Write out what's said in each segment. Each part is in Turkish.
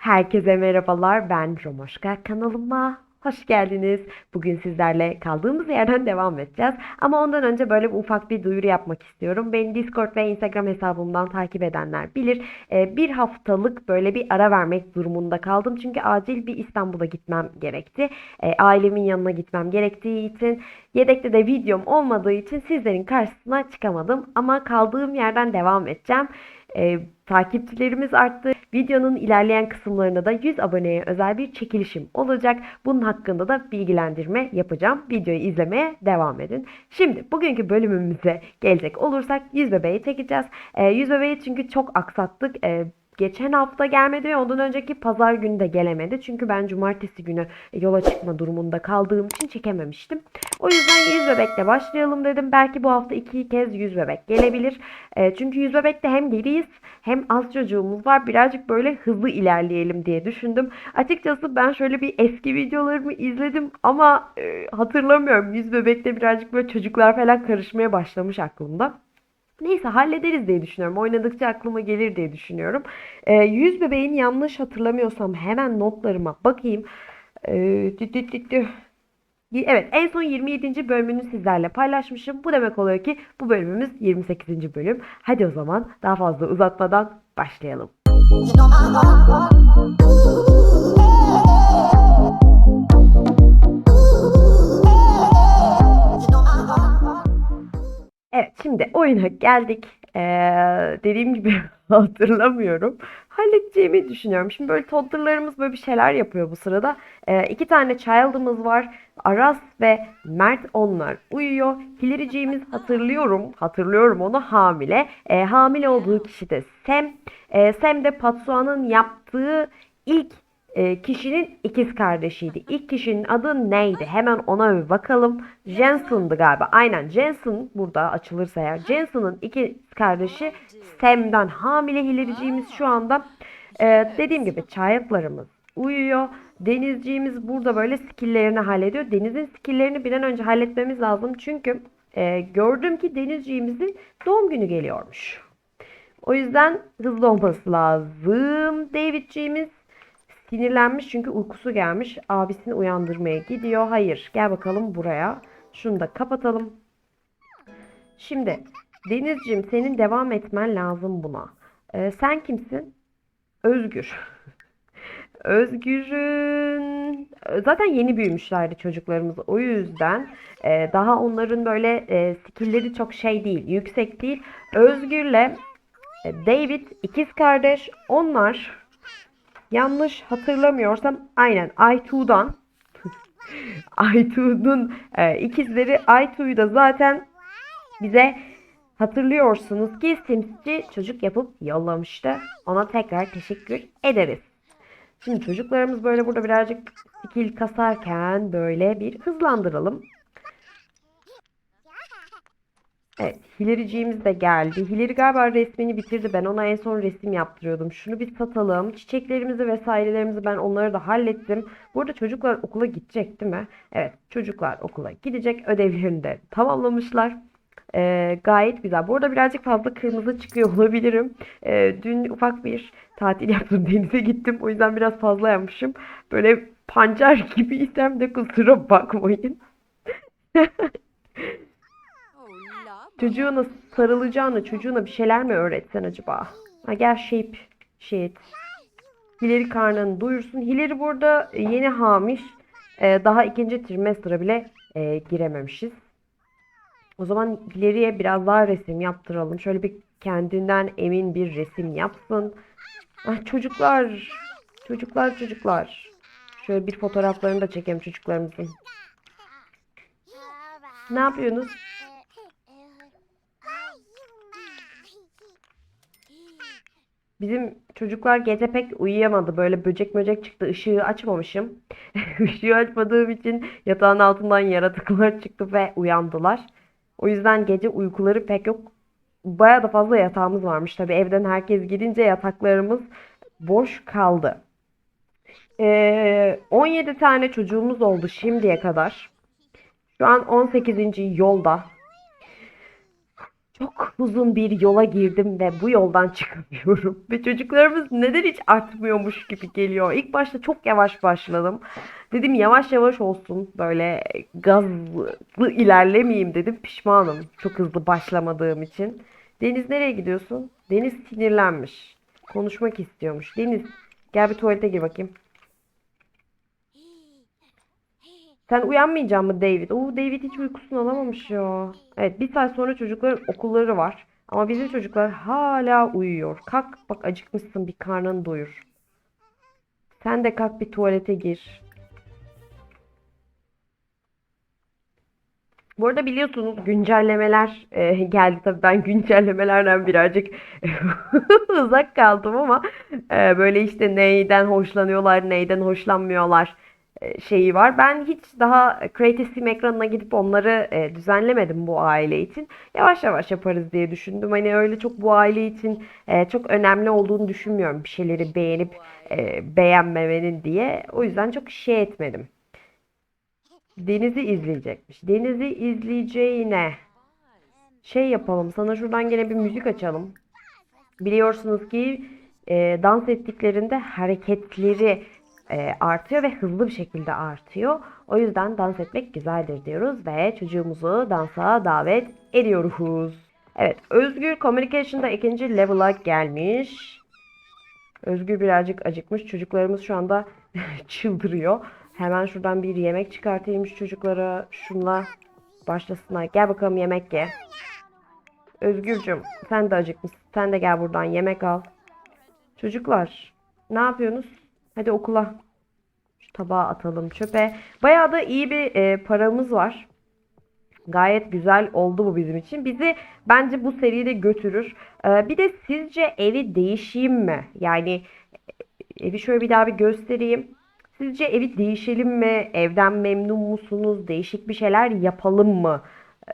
Herkese merhabalar. Ben Romoşka kanalıma hoş geldiniz. Bugün sizlerle kaldığımız yerden devam edeceğiz. Ama ondan önce böyle bir ufak bir duyuru yapmak istiyorum. Beni Discord ve Instagram hesabımdan takip edenler bilir. Ee, bir haftalık böyle bir ara vermek durumunda kaldım. Çünkü acil bir İstanbul'a gitmem gerekti. Ee, ailemin yanına gitmem gerektiği için yedekte de videom olmadığı için sizlerin karşısına çıkamadım. Ama kaldığım yerden devam edeceğim. Ee, takipçilerimiz arttı. Videonun ilerleyen kısımlarında da 100 aboneye özel bir çekilişim olacak. Bunun hakkında da bilgilendirme yapacağım. Videoyu izlemeye devam edin. Şimdi bugünkü bölümümüze gelecek olursak 100 bebeği çekeceğiz. Ee, 100 bebeği çünkü çok aksattık. Ee, Geçen hafta gelmedi ve ondan önceki pazar günü de gelemedi. Çünkü ben cumartesi günü yola çıkma durumunda kaldığım için çekememiştim. O yüzden 100 bebekle başlayalım dedim. Belki bu hafta iki kez 100 bebek gelebilir. E, çünkü 100 bebekte hem geriyiz hem az çocuğumuz var. Birazcık böyle hızlı ilerleyelim diye düşündüm. Açıkçası ben şöyle bir eski videolarımı izledim ama e, hatırlamıyorum. 100 bebekte birazcık böyle çocuklar falan karışmaya başlamış aklımda. Neyse hallederiz diye düşünüyorum. Oynadıkça aklıma gelir diye düşünüyorum. E, 100 bebeğin yanlış hatırlamıyorsam hemen notlarıma bakayım. E. Evet en son 27. bölümünü sizlerle paylaşmışım. Bu demek oluyor ki bu bölümümüz 28. bölüm. Hadi o zaman daha fazla uzatmadan başlayalım. Şimdi oyuna geldik. Ee, dediğim gibi hatırlamıyorum. Halledeceğimi düşünüyorum. Şimdi böyle toddlerlarımız böyle bir şeyler yapıyor bu sırada. Ee, iki tane child'ımız var. Aras ve Mert onlar uyuyor. Hilary'ciğimiz hatırlıyorum. Hatırlıyorum onu hamile. Ee, hamile olduğu kişi de Sam. Ee, Sam de Patsua'nın yaptığı ilk e, kişinin ikiz kardeşiydi. İlk kişinin adı neydi? Hemen ona bir bakalım. Jensen'dı galiba. Aynen Jensen burada açılırsa eğer. Jensen'ın ikiz kardeşi Sam'den hamile hilericiğimiz şu anda. E, dediğim gibi çayaklarımız uyuyor. Denizciğimiz burada böyle skilllerini hallediyor. Deniz'in skilllerini bir an önce halletmemiz lazım. Çünkü e, gördüm ki denizciğimizin doğum günü geliyormuş. O yüzden hızlı olması lazım. Davidciğimiz Sinirlenmiş çünkü uykusu gelmiş. Abisini uyandırmaya gidiyor. Hayır, gel bakalım buraya. Şunu da kapatalım. Şimdi Denizciğim senin devam etmen lazım buna. Ee, sen kimsin? Özgür. Özgür'ün zaten yeni büyümüşlerdi çocuklarımız. O yüzden e, daha onların böyle e, skillleri çok şey değil, yüksek değil. Özgür'le e, David ikiz kardeş. Onlar Yanlış hatırlamıyorsam aynen Aytu'dan Aytu'nun e, ikizleri Aytu'yu da zaten bize hatırlıyorsunuz ki Sims'ci çocuk yapıp yollamıştı. Ona tekrar teşekkür ederiz. Şimdi çocuklarımız böyle burada birazcık skill kasarken böyle bir hızlandıralım. Evet, Hilary'ciğimiz de geldi. Hilary galiba resmini bitirdi. Ben ona en son resim yaptırıyordum. Şunu bir satalım. Çiçeklerimizi vesairelerimizi ben onları da hallettim. Burada çocuklar okula gidecek değil mi? Evet, çocuklar okula gidecek. Ödevlerini de tamamlamışlar. Ee, gayet güzel. Bu arada birazcık fazla kırmızı çıkıyor olabilirim. Ee, dün ufak bir tatil yaptım. Denize gittim. O yüzden biraz fazla yapmışım. Böyle pancar gibiysem de kusura bakmayın. Çocuğuna sarılacağını, çocuğuna bir şeyler mi öğretsen acaba? Ha gel shape shit. Hilary karnını duyursun. Hilary burada yeni hamiş. Ee, daha ikinci trimestra bile e, girememişiz. O zaman Hilary'e biraz daha resim yaptıralım. Şöyle bir kendinden emin bir resim yapsın. Ah çocuklar. Çocuklar çocuklar. Şöyle bir fotoğraflarını da çekelim çocuklarımızın. Ne yapıyorsunuz? Bizim çocuklar gece pek uyuyamadı. Böyle böcek böcek çıktı. Işığı açmamışım. Işığı açmadığım için yatağın altından yaratıklar çıktı ve uyandılar. O yüzden gece uykuları pek yok. Baya da fazla yatağımız varmış. Tabii evden herkes gidince yataklarımız boş kaldı. Ee, 17 tane çocuğumuz oldu şimdiye kadar. Şu an 18. yolda. Çok uzun bir yola girdim ve bu yoldan çıkamıyorum. Ve çocuklarımız neden hiç artmıyormuş gibi geliyor. İlk başta çok yavaş başladım. Dedim yavaş yavaş olsun. Böyle gazlı ilerlemeyeyim dedim. Pişmanım çok hızlı başlamadığım için. Deniz nereye gidiyorsun? Deniz sinirlenmiş. Konuşmak istiyormuş. Deniz gel bir tuvalete gir bakayım. Sen uyanmayacak mı David? Oo David hiç uykusunu alamamış ya. Evet bir saat sonra çocukların okulları var. Ama bizim çocuklar hala uyuyor. Kalk bak acıkmışsın bir karnını doyur. Sen de kalk bir tuvalete gir. Bu arada biliyorsunuz güncellemeler e, geldi tabii ben güncellemelerden birazcık uzak kaldım ama e, böyle işte neyden hoşlanıyorlar neyden hoşlanmıyorlar şeyi var. Ben hiç daha Creative Sim ekranına gidip onları e, düzenlemedim bu aile için. Yavaş yavaş yaparız diye düşündüm. Hani öyle çok bu aile için e, çok önemli olduğunu düşünmüyorum bir şeyleri beğenip e, beğenmemenin diye. O yüzden çok şey etmedim. Denizi izleyecekmiş. Denizi izleyeceğine şey yapalım. Sana şuradan gene bir müzik açalım. Biliyorsunuz ki e, dans ettiklerinde hareketleri e, artıyor ve hızlı bir şekilde artıyor. O yüzden dans etmek güzeldir diyoruz ve çocuğumuzu dansa davet ediyoruz. Evet, Özgür Communication'da ikinci level'a gelmiş. Özgür birazcık acıkmış. Çocuklarımız şu anda çıldırıyor. Hemen şuradan bir yemek çıkartayım şu çocuklara. Şunla başlasınlar. Gel bakalım yemek ye. Özgürcüm sen de acıkmışsın. Sen de gel buradan yemek al. Çocuklar ne yapıyorsunuz? Hadi okula. Şu tabağı atalım çöpe. Bayağı da iyi bir e, paramız var. Gayet güzel oldu bu bizim için. Bizi bence bu seride götürür. Ee, bir de sizce evi değişeyim mi? Yani e, evi şöyle bir daha bir göstereyim. Sizce evi değişelim mi? Evden memnun musunuz? Değişik bir şeyler yapalım mı? Ee,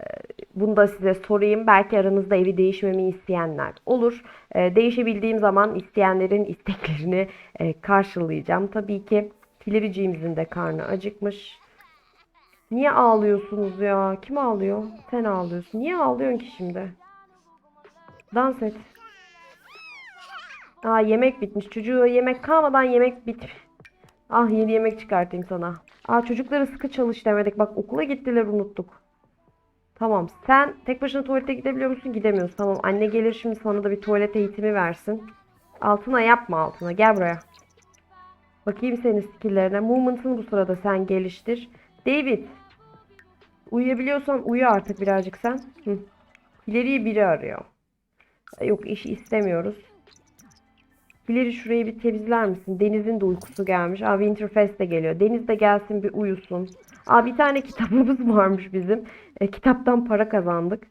Bunu da size sorayım. Belki aranızda evi değişmemi isteyenler olur. Ee, Değişebildiğim zaman isteyenlerin isteklerini e, karşılayacağım. Tabii ki Hilericiğimizin de karnı acıkmış. Niye ağlıyorsunuz ya? Kim ağlıyor? Sen ağlıyorsun. Niye ağlıyorsun ki şimdi? Dans et. Aa yemek bitmiş. Çocuğu yemek kalmadan yemek bit. Ah yeni yemek çıkartayım sana. Aa çocuklara sıkı çalış demedik. Bak okula gittiler unuttuk. Tamam sen tek başına tuvalete gidebiliyor musun? Gidemiyorsun. Tamam anne gelir şimdi sana da bir tuvalet eğitimi versin. Altına yapma altına. Gel buraya. Bakayım senin skill'lerine. Movement'ını bu sırada sen geliştir. David. Uyuyabiliyorsan uyu artık birazcık sen. Hı. Biri arıyor. Yok işi istemiyoruz. Hileri şurayı bir temizler misin? Deniz'in de uykusu gelmiş. Abi Winterfest de geliyor. Deniz de gelsin bir uyusun. Aa bir tane kitabımız varmış bizim. E, kitaptan para kazandık.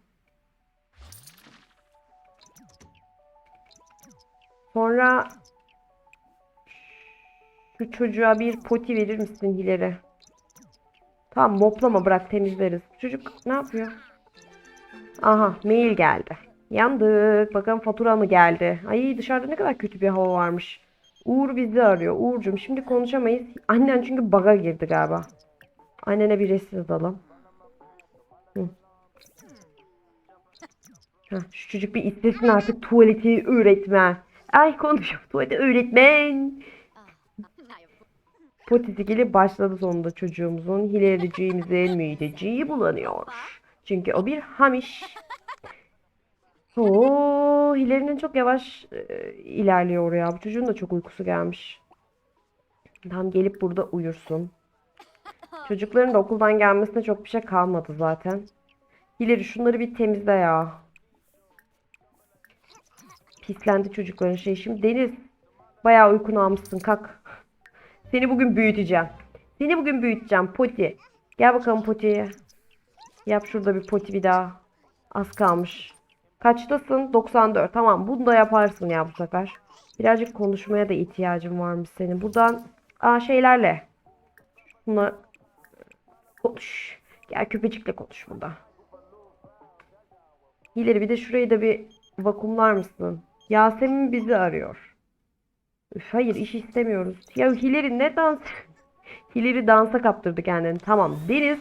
Sonra şu çocuğa bir poti verir misin Hileri? Tamam moplama bırak temizleriz. Çocuk ne yapıyor? Aha mail geldi. Yandık. Bakalım fatura mı geldi? Ay dışarıda ne kadar kötü bir hava varmış. Uğur bizi arıyor. Uğurcuğum şimdi konuşamayız. Annen çünkü baga girdi galiba. Annene bir resim alalım. Hı. Heh, şu çocuk bir istesin artık tuvaleti öğretmen. Ay konuşuyor. Tuvaleti öğretmen. Potisikili başladı sonunda çocuğumuzun. Hilericiğimizin mideciği bulanıyor. Çünkü o bir hamiş. Oo, Hilal'in çok yavaş e, ilerliyor ya. Bu çocuğun da çok uykusu gelmiş. Tam gelip burada uyursun. Çocukların da okuldan gelmesine çok bir şey kalmadı zaten. Hilal şunları bir temizle ya. Pislendi çocukların şey. Şimdi Deniz bayağı uykunu almışsın kalk. Seni bugün büyüteceğim. Seni bugün büyüteceğim Poti. Gel bakalım Poti'ye. Yap şurada bir Poti bir daha. Az kalmış. Kaçtasın? 94. Tamam bunu da yaparsın ya bu sefer. Birazcık konuşmaya da ihtiyacım varmış senin. Buradan aa, şeylerle. Bunlar konuş. Gel köpecikle konuş burada. Hileri bir de şurayı da bir vakumlar mısın? Yasemin bizi arıyor. Üf, hayır iş istemiyoruz. Ya Hileri ne dans? Hileri dansa kaptırdı kendini. Tamam Deniz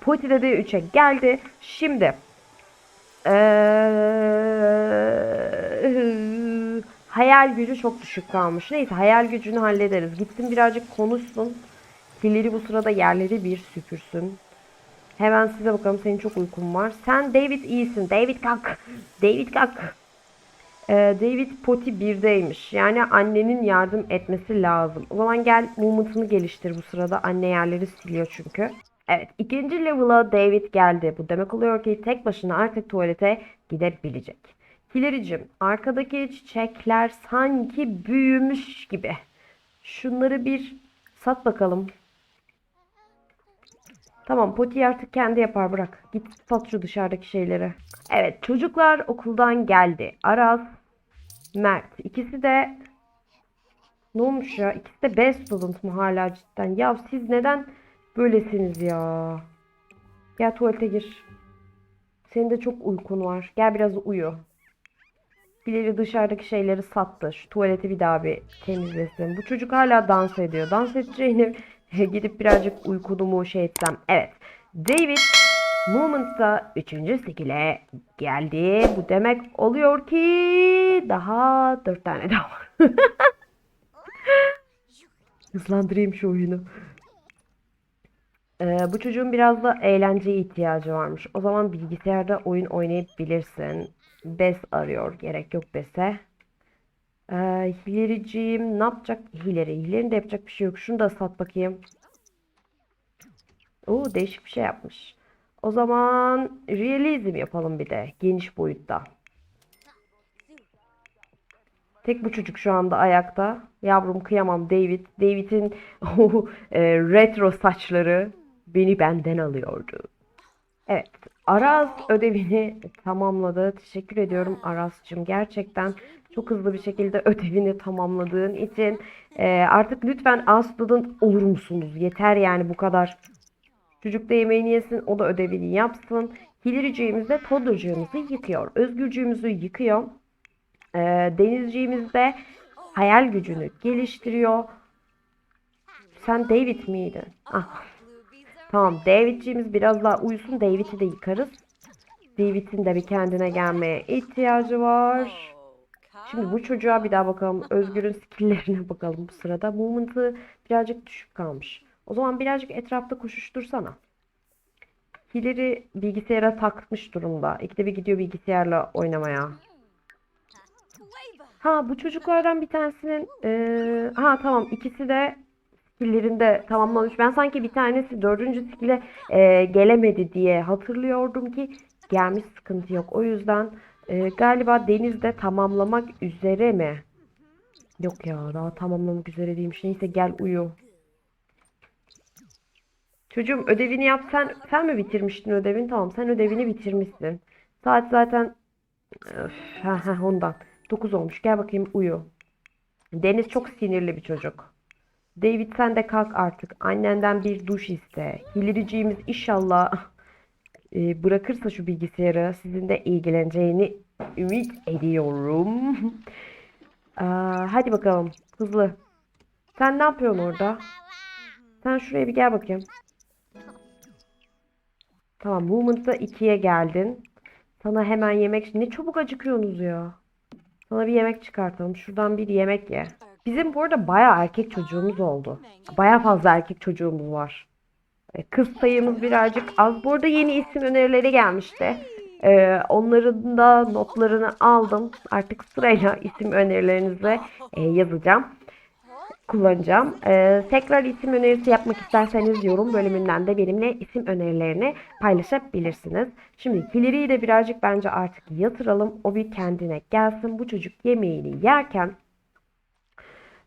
Poti de 3'e geldi. Şimdi Ee, hayal gücü çok düşük kalmış. Neyse hayal gücünü hallederiz. Gitsin birazcık konuşsun. Hilleri bu sırada yerleri bir süpürsün. Hemen size bakalım. Senin çok uykun var. Sen David iyisin. David kalk. David kalk. Ee, David poti 1'deymiş. Yani annenin yardım etmesi lazım. O zaman gel movement'ını geliştir bu sırada. Anne yerleri siliyor çünkü. Evet ikinci level'a David geldi. Bu demek oluyor ki tek başına artık tuvalete gidebilecek. Hilary'cim arkadaki çiçekler sanki büyümüş gibi. Şunları bir sat bakalım. Tamam Poti artık kendi yapar bırak. Git sat şu dışarıdaki şeyleri. Evet çocuklar okuldan geldi. Aras, Mert. İkisi de ne olmuş ya? İkisi de best student mu hala cidden? Ya siz neden böylesiniz ya? Gel tuvalete gir. Senin de çok uykun var. Gel biraz uyu. Birileri dışarıdaki şeyleri sattı. Şu tuvaleti bir daha bir temizlesin. Bu çocuk hala dans ediyor. Dans edeceğini gidip birazcık uykunumu şey etsem. Evet. David Movement'ta 3. skill'e geldi. Bu demek oluyor ki daha 4 tane daha var. Hızlandırayım şu oyunu. Ee, bu çocuğun biraz da eğlenceye ihtiyacı varmış. O zaman bilgisayarda oyun oynayabilirsin. BES arıyor. Gerek yok BES'e. Ee, Hilary'ciğim ne yapacak? Hilary. Hilary'nin de yapacak bir şey yok. Şunu da sat bakayım. Oo değişik bir şey yapmış. O zaman realizm yapalım bir de. Geniş boyutta. Tek bu çocuk şu anda ayakta. Yavrum kıyamam David. David'in e, retro saçları beni benden alıyordu. Evet. Aras ödevini tamamladı. Teşekkür ediyorum Aras'cığım. Gerçekten çok hızlı bir şekilde ödevini tamamladığın için. E, artık lütfen A-Student olur musunuz? Yeter yani bu kadar. Çocuk da yemeğini yesin, o da ödevini yapsın. Hilary'ciğimiz de Toddler'cığımızı yıkıyor. Özgürcüğümüzü yıkıyor. Ee, denizciğimiz de hayal gücünü geliştiriyor. Sen David miydin? Ah. Tamam David'ciğimiz biraz daha uyusun. David'i de yıkarız. David'in de bir kendine gelmeye ihtiyacı var. Şimdi bu çocuğa bir daha bakalım. Özgür'ün skill'lerine bakalım bu sırada. Movement'ı birazcık düşük kalmış. O zaman birazcık etrafta koşuştursana. Hilary bilgisayara takmış durumda. İkide bir gidiyor bilgisayarla oynamaya. Ha bu çocuklardan bir tanesinin eee, ha tamam ikisi de skill'lerinde tamamlamış. Ben sanki bir tanesi dördüncü skill'e eee, gelemedi diye hatırlıyordum ki gelmiş sıkıntı yok. O yüzden eee, galiba Deniz'de tamamlamak üzere mi? Yok ya daha tamamlamak üzere değilmiş. Neyse gel uyu. Çocuğum ödevini yap sen sen mi bitirmiştin ödevini? Tamam sen ödevini bitirmişsin. Saat zaten Öf, ondan. 9 olmuş. Gel bakayım uyu. Deniz çok sinirli bir çocuk. David sen de kalk artık. Annenden bir duş iste. Hilary'ciğimiz inşallah e, bırakırsa şu bilgisayarı sizinle ilgileneceğini ümit ediyorum. Aa, hadi bakalım. Hızlı. Sen ne yapıyorsun orada? Sen şuraya bir gel bakayım. Tamam, Movement'da 2'ye geldin. Sana hemen yemek... Ne çabuk acıkıyorsunuz ya. Sana bir yemek çıkartalım. Şuradan bir yemek ye. Bizim bu arada bayağı erkek çocuğumuz oldu. Bayağı fazla erkek çocuğumuz var. E, Kız sayımız birazcık az. Bu arada yeni isim önerileri gelmişti. E, onların da notlarını aldım. Artık sırayla isim önerilerinizi e, yazacağım kullanacağım. Tekrar isim önerisi yapmak isterseniz yorum bölümünden de benimle isim önerilerini paylaşabilirsiniz. Şimdi Hilary'yi de birazcık bence artık yatıralım. O bir kendine gelsin. Bu çocuk yemeğini yerken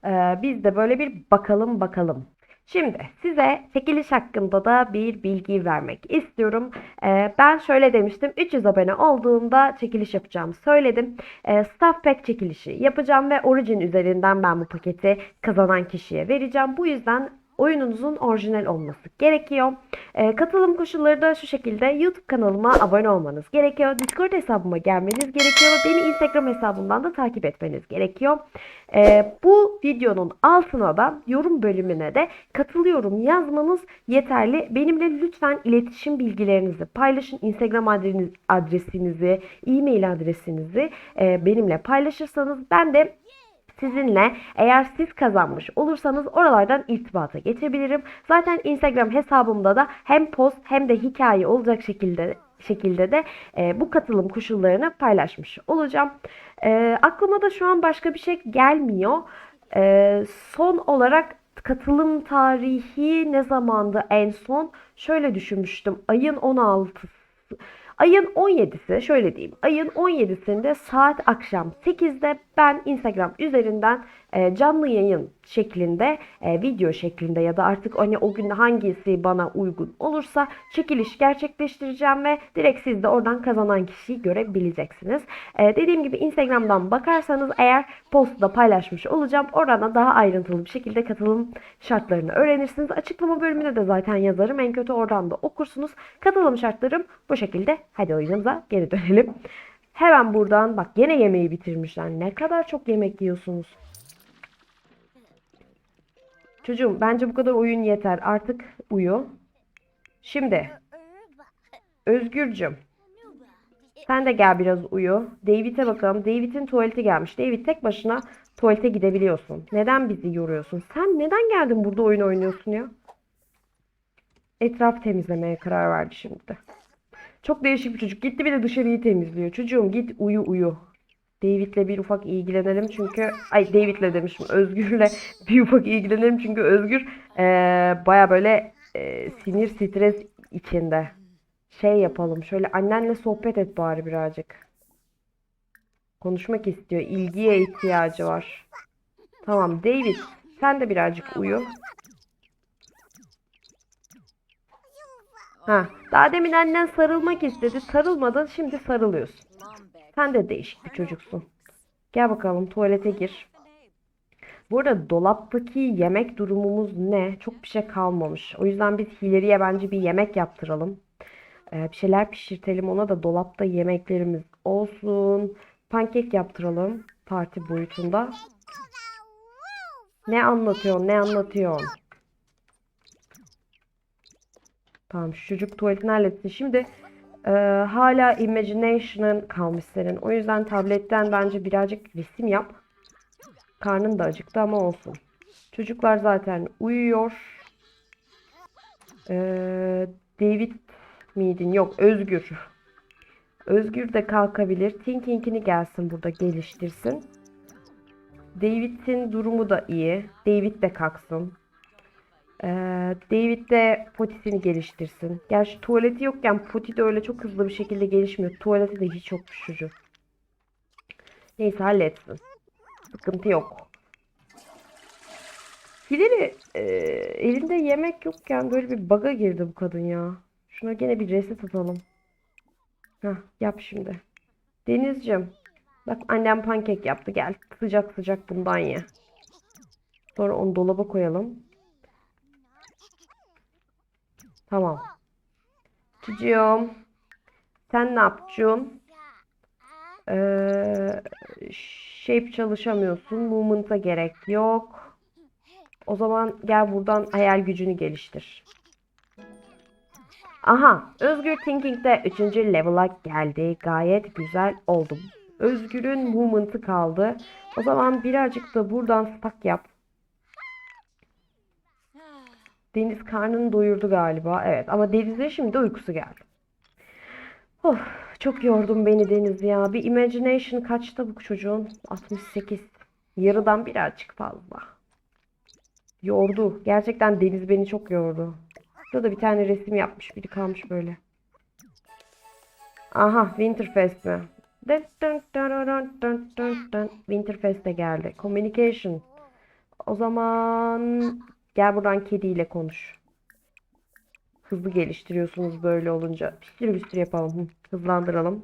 ee, biz de böyle bir bakalım bakalım. Şimdi size çekiliş hakkında da bir bilgi vermek istiyorum. Ee, ben şöyle demiştim. 300 abone olduğumda çekiliş yapacağımı söyledim. Ee, Staff Pack çekilişi yapacağım ve Origin üzerinden ben bu paketi kazanan kişiye vereceğim. Bu yüzden oyununuzun orijinal olması gerekiyor. Ee, katılım koşulları da şu şekilde YouTube kanalıma abone olmanız gerekiyor. Discord hesabıma gelmeniz gerekiyor ve beni Instagram hesabımdan da takip etmeniz gerekiyor. Ee, bu videonun altına da yorum bölümüne de katılıyorum yazmanız yeterli. Benimle lütfen iletişim bilgilerinizi paylaşın. Instagram adresiniz, adresinizi, e-mail adresinizi e, benimle paylaşırsanız ben de sizinle eğer siz kazanmış olursanız oralardan irtibata geçebilirim. Zaten Instagram hesabımda da hem post hem de hikaye olacak şekilde şekilde de e, bu katılım koşullarını paylaşmış olacağım. E, aklıma da şu an başka bir şey gelmiyor. E, son olarak katılım tarihi ne zamandı en son? Şöyle düşünmüştüm. Ayın 16'sı. Ayın 17'si şöyle diyeyim. Ayın 17'sinde saat akşam 8'de ben Instagram üzerinden canlı yayın şeklinde, e, video şeklinde ya da artık hani o gün hangisi bana uygun olursa çekiliş gerçekleştireceğim ve direkt siz de oradan kazanan kişiyi görebileceksiniz. E, dediğim gibi Instagram'dan bakarsanız eğer posta paylaşmış olacağım. Oradan daha ayrıntılı bir şekilde katılım şartlarını öğrenirsiniz. Açıklama bölümüne de zaten yazarım. En kötü oradan da okursunuz. Katılım şartlarım bu şekilde. Hadi oyunumuza geri dönelim. Hemen buradan bak yine yemeği bitirmişler. Ne kadar çok yemek yiyorsunuz. Çocuğum bence bu kadar oyun yeter. Artık uyu. Şimdi Özgürcüm sen de gel biraz uyu. David'e bakalım. David'in tuvaleti gelmiş. David tek başına tuvalete gidebiliyorsun. Neden bizi yoruyorsun? Sen neden geldin burada oyun oynuyorsun ya? Etraf temizlemeye karar verdi şimdi de. Çok değişik bir çocuk. Gitti bir de dışarıyı temizliyor. Çocuğum git uyu uyu. David'le bir ufak ilgilenelim çünkü ay David'le demişim Özgür'le bir ufak ilgilenelim çünkü Özgür eee baya böyle eee, sinir stres içinde. Şey yapalım şöyle annenle sohbet et bari birazcık. Konuşmak istiyor. ilgiye ihtiyacı var. Tamam David sen de birazcık uyu. Ha, daha demin annen sarılmak istedi. Sarılmadın, şimdi sarılıyorsun. Sen de değişik bir çocuksun. Gel bakalım tuvalete gir. Bu arada dolaptaki yemek durumumuz ne? Çok bir şey kalmamış. O yüzden biz Hilary'e bence bir yemek yaptıralım. Ee, bir şeyler pişirtelim. Ona da dolapta yemeklerimiz olsun. Pankek yaptıralım. Parti boyutunda. Ne anlatıyorsun? Ne anlatıyorsun? Tamam şu çocuk tuvaletini halletsin. Şimdi e, hala Imagination'ın kalmış. O yüzden tabletten bence birazcık resim yap. Karnın da acıktı ama olsun. Çocuklar zaten uyuyor. E, David miydin? Yok Özgür. Özgür de kalkabilir. Thinking'ini gelsin burada geliştirsin. David'in durumu da iyi. David de kalksın. Ee, David de potisini geliştirsin. Gerçi tuvaleti yokken poti de öyle çok hızlı bir şekilde gelişmiyor. Tuvaleti de hiç yokmuş çocuğun. Neyse halletsin. Sıkıntı yok. Hilary e, elinde yemek yokken böyle bir baga girdi bu kadın ya. Şuna gene bir reset atalım. Hah yap şimdi. Denizciğim. Bak annem pankek yaptı gel. Sıcak sıcak bundan ye. Sonra onu dolaba koyalım. Tamam. Çocuğum. Sen ne yapacaksın? Ee, shape çalışamıyorsun. Movement'a gerek yok. O zaman gel buradan hayal gücünü geliştir. Aha, Özgür Thinking'de 3. level'a geldi. Gayet güzel oldu. Özgür'ün movement'ı kaldı. O zaman birazcık da buradan stack yap. Deniz karnını doyurdu galiba. Evet ama Deniz'e şimdi uykusu geldi. Of, çok yordun beni Deniz ya. Bir imagination kaçta bu çocuğun? 68. Yarıdan birazcık fazla. Yordu. Gerçekten Deniz beni çok yordu. Şurada bir tane resim yapmış. Biri kalmış böyle. Aha Winterfest mi? Dun dun dun dun dun dun dun. Winterfest de geldi. Communication. O zaman gel buradan kediyle konuş. Hızlı geliştiriyorsunuz böyle olunca. Bir sürü yapalım. Hı, Hızlandıralım.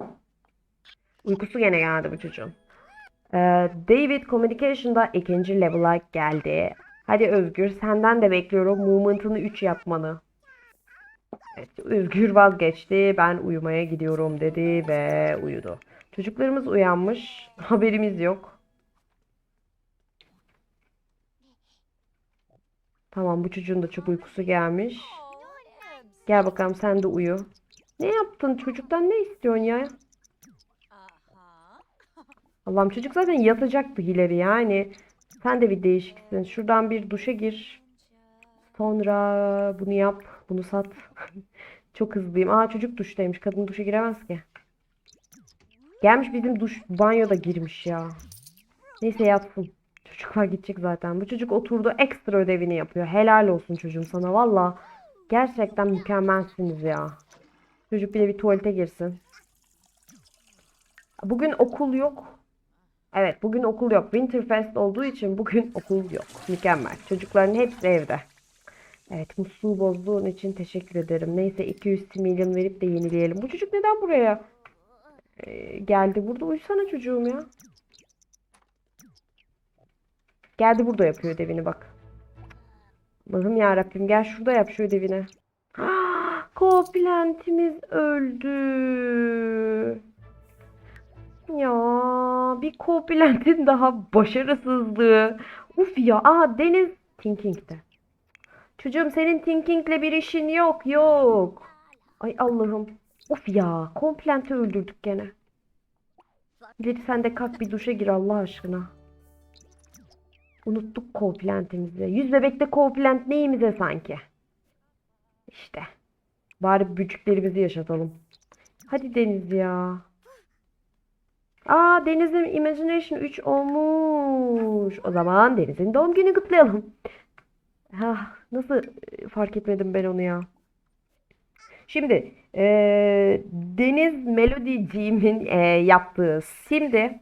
Uykusu gene geldi bu çocuğun. Ee, David Communication'da ikinci level'a geldi. Hadi Özgür senden de bekliyorum movement'ını 3 yapmanı. Evet, Özgür vazgeçti. Ben uyumaya gidiyorum dedi ve uyudu. Çocuklarımız uyanmış. Haberimiz yok. Tamam bu çocuğun da çok uykusu gelmiş. Gel bakalım sen de uyu. Ne yaptın? Çocuktan ne istiyorsun ya? Allah'ım çocuk zaten yatacaktı ileri yani. Sen de bir değişiksin. Şuradan bir duşa gir. Sonra bunu yap. Bunu sat. Çok hızlıyım. Aa çocuk duştaymış. Kadın duşa giremez ki. Gelmiş bizim duş banyoda girmiş ya. Neyse yatsın. Çocuklar gidecek zaten. Bu çocuk oturdu ekstra ödevini yapıyor. Helal olsun çocuğum sana valla. Gerçekten mükemmelsiniz ya. Çocuk bir de bir tuvalete girsin. Bugün okul yok. Evet bugün okul yok. Winterfest olduğu için bugün okul yok. Mükemmel. Çocukların hepsi evde. Evet musluğu bozduğun için teşekkür ederim. Neyse 200 milyon verip de yenileyelim. Bu çocuk neden buraya e, geldi? Burada uyusana çocuğum ya. Geldi burada yapıyor ödevini bak. Allah'ım ya Rabbim gel şurada yap şu ödevini. Koplentimiz öldü. Ya bir Kopilent'in daha başarısızlığı. Uf ya. Aa Deniz Thinking'de. Çocuğum senin Thinking'le bir işin yok yok. Ay Allah'ım. Uf ya. Komplent'i öldürdük gene. İleri sen de kalk bir duşa gir Allah aşkına. Unuttuk Komplent'imizi. Yüz bebekte Komplent neyimize sanki? İşte. Bari bücüklerimizi yaşatalım. Hadi Deniz ya. Aa Deniz'in Imagination 3 olmuş. O zaman Deniz'in doğum günü kutlayalım. Ha, nasıl e, fark etmedim ben onu ya. Şimdi e, Deniz Melodiciğimin e, yaptığı şimdi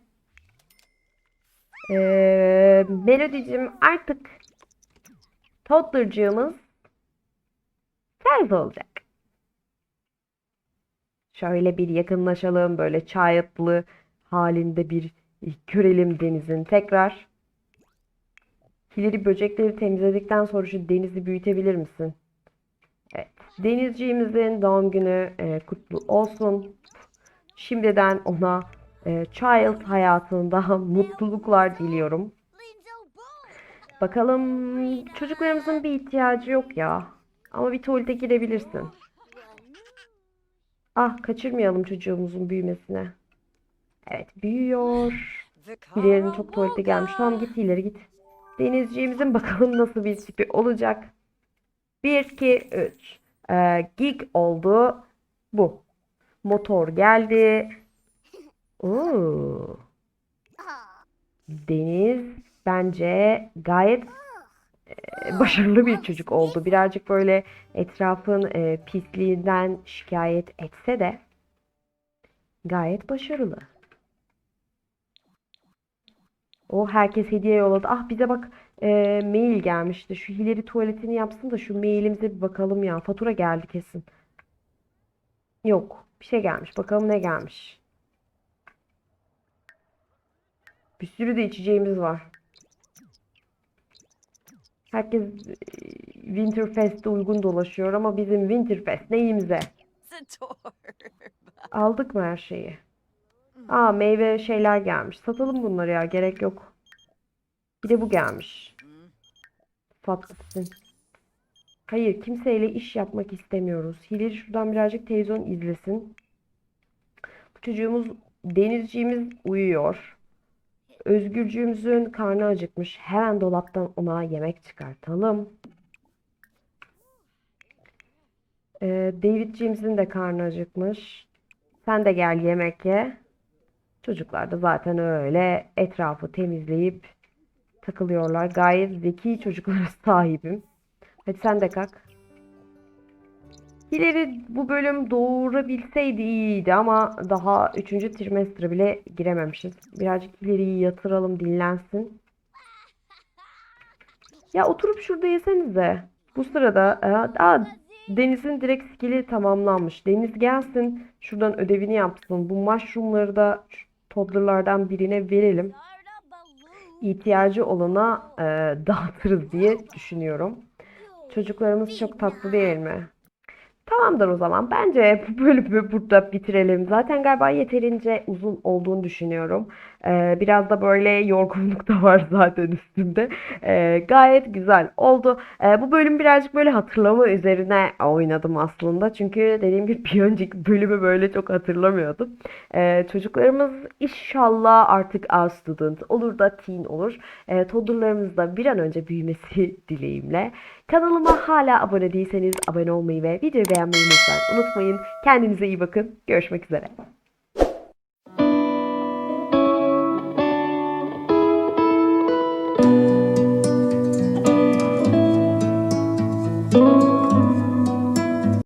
e, Melodiciğim artık toddlercığımız ters olacak. Şöyle bir yakınlaşalım böyle çayatlı halinde bir görelim denizin tekrar. Kileri böcekleri temizledikten sonra şu denizi büyütebilir misin? Evet. Denizciğimizin doğum günü e, kutlu olsun. Şimdiden ona e, child hayatında mutluluklar diliyorum. Bakalım çocuklarımızın bir ihtiyacı yok ya. Ama bir tuvalete girebilirsin. Ah kaçırmayalım çocuğumuzun büyümesine. Evet büyüyor. Hilal'in çok tuvalete gelmiş. Tamam git ileri git. Denizciğimizin bakalım nasıl bir tipi olacak. 1, 2, 3. Ee, gig oldu. Bu. Motor geldi. Oo. Deniz bence gayet e, başarılı bir çocuk oldu. Birazcık böyle etrafın e, pisliğinden şikayet etse de gayet başarılı. O herkes hediye yolladı. Ah bize bak e, mail gelmişti. Şu Hilary tuvaletini yapsın da şu mailimize bir bakalım ya. Fatura geldi kesin. Yok. Bir şey gelmiş. Bakalım ne gelmiş. Bir sürü de içeceğimiz var. Herkes e, Winterfest'e uygun dolaşıyor ama bizim Winterfest neyimize? Aldık mı her şeyi? Aa meyve şeyler gelmiş. Satalım bunları ya. Gerek yok. Bir de bu gelmiş. Gitsin. Hayır kimseyle iş yapmak istemiyoruz. Hilal şuradan birazcık televizyon izlesin. Bu çocuğumuz denizciğimiz uyuyor. Özgürcüğümüzün karnı acıkmış. Hemen dolaptan ona yemek çıkartalım. Ee, Davidciğimizin de karnı acıkmış. Sen de gel yemek ye. Çocuklar da zaten öyle etrafı temizleyip takılıyorlar. Gayet zeki çocuklara sahibim. Hadi sen de kalk. Hilary bu bölüm doğurabilseydi iyiydi ama daha 3. trimestre bile girememişiz. Birazcık Hilary'yi yatıralım dinlensin. Ya oturup şurada yesenize. Bu sırada e, aa, Deniz'in direkt skill'i tamamlanmış. Deniz gelsin şuradan ödevini yapsın. Bu mushroom'ları da toddlerlardan birine verelim. ihtiyacı olana e, dağıtırız diye düşünüyorum. Çocuklarımız çok tatlı değil mi? Tamamdır o zaman. Bence bu bölümü burada bitirelim. Zaten galiba yeterince uzun olduğunu düşünüyorum. Ee, biraz da böyle yorgunluk da var zaten üstümde. Ee, gayet güzel oldu. Ee, bu bölüm birazcık böyle hatırlama üzerine oynadım aslında. Çünkü dediğim gibi bir önceki bölümü böyle çok hatırlamıyordum. Ee, çocuklarımız inşallah artık A student olur da teen olur. Ee, toddlerlarımız da bir an önce büyümesi dileğimle. Kanalıma hala abone değilseniz abone olmayı ve videoyu beğenmeyi lütfen unutmayın. Kendinize iyi bakın. Görüşmek üzere.